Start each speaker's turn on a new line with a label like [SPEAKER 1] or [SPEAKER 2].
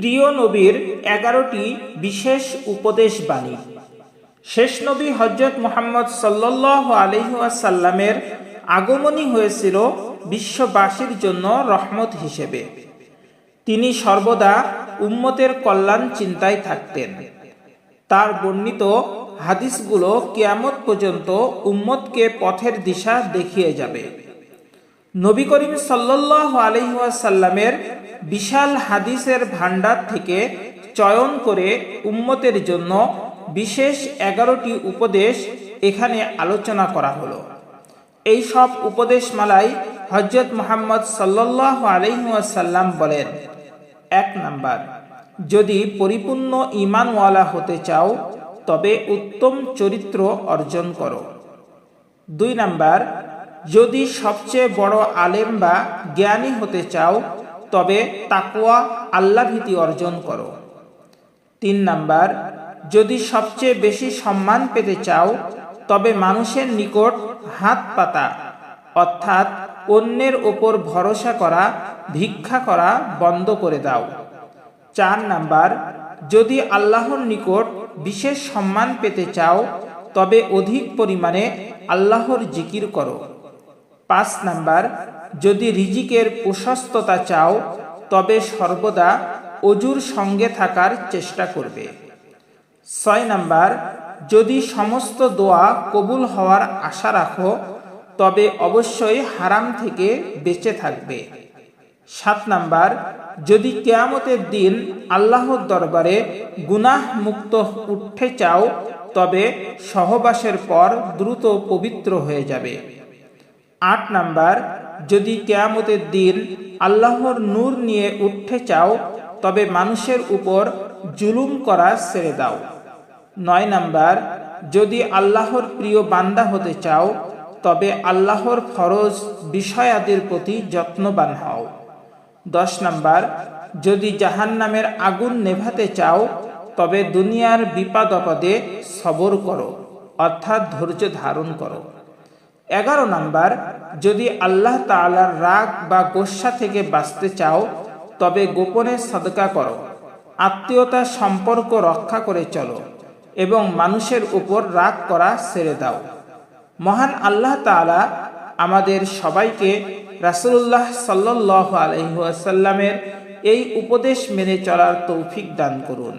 [SPEAKER 1] প্রিয় নবীর এগারোটি বিশেষ উপদেশ বাণী। শেষ নবী হজরত মোহাম্মদ সাল্লাহ আলহাসাল্লামের আগমনী হয়েছিল বিশ্ববাসীর জন্য রহমত হিসেবে। তিনি সর্বদা উম্মতের কল্যাণ চিন্তায় থাকতেন। তার বর্ণিত হাদিসগুলো কিয়ামত পর্যন্ত উম্মতকে পথের দিশা দেখিয়ে যাবে। নবী করিম সাল্লাহ আলহাসাল্লামের বিশাল হাদিসের ভাণ্ডার থেকে চয়ন করে উম্মতের জন্য বিশেষ এগারোটি উপদেশ এখানে আলোচনা করা হলো। এই সব উপদেশমালায় হজরত মোহাম্মদ সাল্লাহ আলহাসাল্লাম বলেন, এক নাম্বার, যদি পরিপূর্ণ ইমানওয়ালা হতে চাও, তবে উত্তম চরিত্র অর্জন করো। দুই নাম্বার যদি সবচেয়ে বড় আলেম বা জ্ঞানী হতে চাও, তবে তাকুয়া আল্লাভীতি অর্জন করো। তিন নাম্বার, যদি সবচেয়ে বেশি সম্মান পেতে চাও, তবে মানুষের নিকট হাত পাতা, অর্থাৎ অন্যের ওপর ভরসা করা, ভিক্ষা করা বন্ধ করে দাও। চার নাম্বার, যদি আল্লাহর নিকট বিশেষ সম্মান পেতে চাও, তবে অধিক পরিমাণে আল্লাহর জিকির করো। পাঁচ নাম্বার, যদি রিজিকের প্রশস্ততা চাও, তবে সর্বদা অজুর সঙ্গে থাকার চেষ্টা করবে। ছয় নাম্বার, যদি সমস্ত দোয়া কবুল হওয়ার আশা রাখো, তবে অবশ্যই হারাম থেকে বেঁচে থাকবে। সাত নাম্বার, যদি কেয়ামতের দিন আল্লাহর দরবারে গুনাহ মুক্ত উঠতে চাও, তবে সহবাসের পর দ্রুত পবিত্র হয়ে যাবে। আট নাম্বার, যদি কেয়ামতের দিন আল্লাহর নূর নিয়ে উঠতে চাও, তবে মানুষের উপর জুলুম করা ছেড়ে দাও। নয় নাম্বার, যদি আল্লাহর প্রিয় বান্দা হতে চাও, তবে আল্লাহর ফরজ বিষয়াদির প্রতি যত্নবান হও। দশ নাম্বার, যদি জাহান নামের আগুন নেভাতে চাও, তবে দুনিয়ার বিপদ আপদে সবর করো, অর্থাৎ ধৈর্য ধারণ করো। এগারো নাম্বার, যদি আল্লাহ তালার রাগ বা গোসা থেকে বাঁচতে চাও, তবে গোপনে সদকা করো। আত্মীয়তার সম্পর্ক রক্ষা করে চলো এবং মানুষের উপর রাগ করা ছেড়ে দাও। মহান আল্লাহ তালা আমাদের সবাইকে রাসুল্লাহ সাল্লাহ আলহাসাল্লামের এই উপদেশ মেনে চলার তৌফিক দান করুন।